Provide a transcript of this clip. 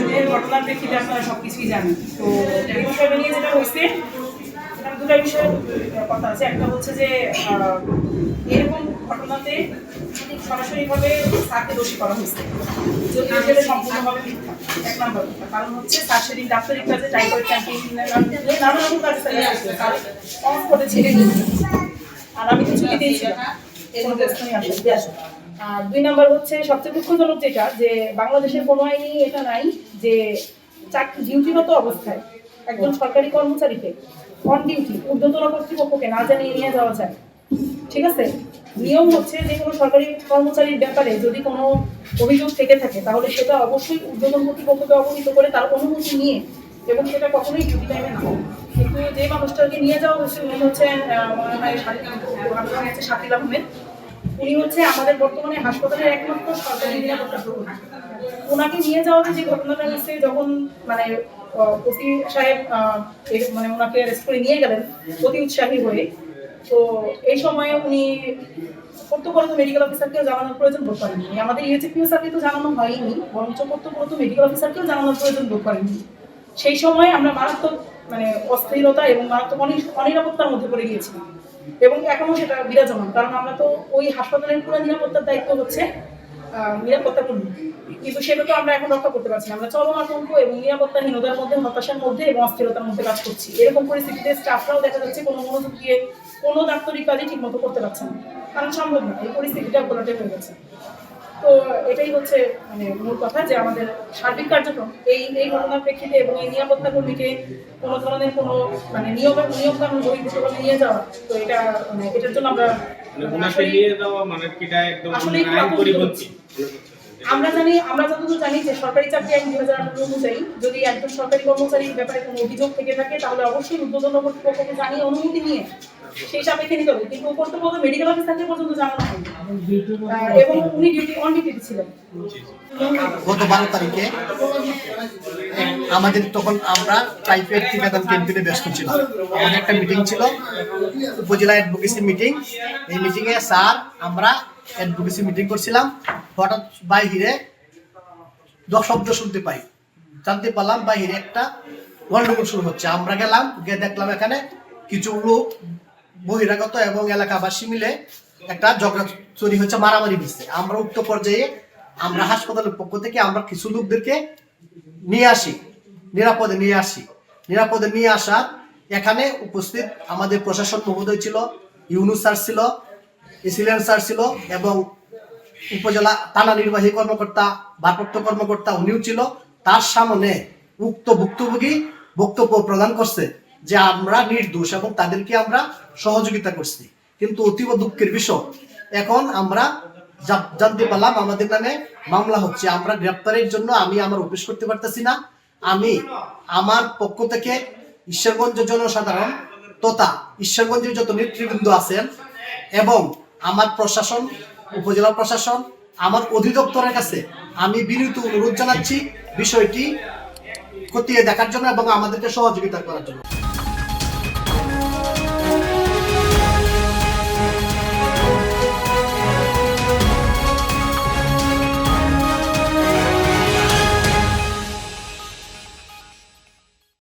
দিনের ঘটনার প্রেক্ষিতে আপনারা সবকিছুই জানেন। তো এই বিষয়টা নিয়ে যেটা হয়েছে দুটা বিষয়ের কথা আছে। একটা হচ্ছে যে এরকম ঘটনাতে সরাসরিভাবে স্যারকে দোষী করা হয়েছে। যদি সেটা সম্পূর্ণভাবে মিথ্যা। এক নম্বর কারণ হচ্ছে স্যার সেদিন ডাক্তারি কাজে টাইফয়েড ক্যাম্পিং নানা রকম কাজে। স্যার অফ করে ছেড়ে দিয়েছে। আর আমি কিছু দিতেই আর দুই নাম্বার হচ্ছে সবচেয়ে দুঃখজনক যেটা, যে বাংলাদেশের কোনো আইনি এটা নাই যে চাকরি ডিউটিরত অবস্থায় একজন সরকারি কর্মচারীকে অন ডিউটি ঊর্ধ্বতন কর্তৃপক্ষকে না জানিয়ে নিয়ে যাওয়া যায়। ঠিক আছে? নিয়ম হচ্ছে যে কোনো সরকারি কর্মচারীর ব্যাপারে যদি কোনো অভিযোগ থেকে থাকে, তাহলে সেটা অবশ্যই ঊর্ধ্বতন কর্তৃপক্ষকে অবহিত করে তার অনুমতি নিয়ে এবং সেটা কখনোই ডিউটি টাইমে না কিন্তু যে মানুষটাকে নিয়ে যাওয়া হয়েছে, উনি হচ্ছেন মনে হয় হচ্ছে শাকিল আহমেদ। উনি হচ্ছে আমাদের বর্তমানে হাসপাতালের একমাত্র সরকারি নিরাপত্তা প্রহরী ওনাকে নিয়ে যাওয়া যে ঘটনাটা হচ্ছে যখন মানে ওসি সাহেব মানে ওনাকে অ্যারেস্ট করে নিয়ে গেলেন, অতি উৎসাহী হয়ে, তো এই সময়ে উনি কর্তব্যরত মেডিকেল অফিসারকেও জানানোর প্রয়োজন বোধ করেননি। আমাদের ইউজিপিও স্যারকে তো জানানো হয়নি, বরঞ্চ কর্তব্যরত মেডিকেল অফিসারকেও জানানোর প্রয়োজন বোধ করেননি। সেই সময় আমরা মারাত্মক মানে অস্থিরতা এবং মারাত্মক অনি- অনিরাপত্তার মধ্যে পড়ে গিয়েছিলাম। এবং এখনও সেটা বিরাজমান। কারণ আমরা তো ওই হাসপাতালের পুরো নিরাপত্তার দায়িত্ব হচ্ছে নিরাপত্তা কর্মী কিন্তু সেটা তো আমরা এখন রক্ষা করতে পারছি না। আমরা চরম আতঙ্ক এবং নিরাপত্তাহীনতার মধ্যে, হতাশার মধ্যে এবং অস্থিরতার মধ্যে কাজ করছি। এরকম পরিস্থিতিতে স্টাফরাও দেখা যাচ্ছে কোনো মনোযোগ দিয়ে কোনো ডাক্তারি কাজই ঠিক মতো করতে পারছে না। কারণ সম্ভব না। এই পরিস্থিতিটা ঘোলাটে হয়ে গেছে। তো এটাই হচ্ছে মানে মূল কথা যে আমাদের সার্বিক কার্যক্রম এই এই ঘটনার প্রেক্ষিতে এবং এই নিরাপত্তা কর্মীকে কোনো ধরনের কোনো মানে নিয়ম নিয়ম কানুন বহির্ভূতভাবে নিয়ে যাওয়া তো এটা মানে এটার জন্য আমরা মানে মানে পরিপন্থী আমরা জানি আমরা যতদূর জানি যে সরকারি চাকরি আইন দুই হাজার আঠারো অনুযায়ী যদি একজন সরকারি কর্মচারীর ব্যাপারে কোনো অভিযোগ থেকে থাকে তাহলে অবশ্যই উদ্বোধন কর্তৃপক্ষকে জানিয়ে অনুমতি নিয়ে সেই সাপেক্ষে নিতে হবে। কিন্তু কর্তব্য মেডিকেল অফিসারকে পর্যন্ত জানানো হয়নি। এবং উনি ডিউটি অন ডিউটি ছিলেন। গত বারো তারিখে আমাদের তখন আমরা টাইপের টিকাদান ক্যাম্পেইনে ব্যস্ত ছিলাম। আমাদের একটা মিটিং ছিল, উপজেলা অ্যাডভোকেসি মিটিং এই মিটিংয়ে স্যার, আমরা অ্যাডভোকেসি মিটিং করছিলাম। হঠাৎ বাইরে দশ শব্দ শুনতে পাই। জানতে পারলাম বাইরে একটা গন্ডগোল শুরু হচ্ছে। আমরা গেলাম, গিয়ে দেখলাম এখানে কিছু লোক বহিরাগত এবং এলাকাবাসী মিলে একটা ঝগড়া চুরি হচ্ছে মারামারি দিচ্ছে আমরা উক্ত পর্যায়ে আমরা হাসপাতালের পক্ষ থেকে আমরা কিছু লোকদেরকে নিয়ে আসি, নিরাপদে নিয়ে আসি। নিরাপদে নিয়ে আসা এখানে উপস্থিত আমাদের প্রশাসন মহোদয় ছিল, ইউনুস স্যার ছিল এসিলেন স্যার ছিল এবং উপজেলা থানা নির্বাহী কর্মকর্তা, ভারপ্রাপ্ত কর্মকর্তা উনিও ছিল। তার সামনে উক্ত ভুক্তভোগী বক্তব্য প্রদান করছে যে আমরা নির্দোষ এবং তাদেরকে আমরা সহযোগিতা করছি। কিন্তু অতীব দুঃখের বিষয়। এখন আমরা জানতে পারলাম আমাদের নামে মামলা হচ্ছে। আমরা গ্রেপ্তারের জন্য আমি আমার অফিস করতে পারতেছি না। আমি আমার পক্ষ থেকে ঈশ্বরগঞ্জ জনসাধারণ তথা ঈশ্বরগঞ্জের যত নেতৃবৃন্দ আছেন এবং আমার প্রশাসন, উপজেলা প্রশাসন, আমার অধিদপ্তরের কাছে আমি বিনীত অনুরোধ জানাচ্ছি বিষয়টি খতিয়ে দেখার জন্য এবং আমাদেরকে সহযোগিতা করার জন্য।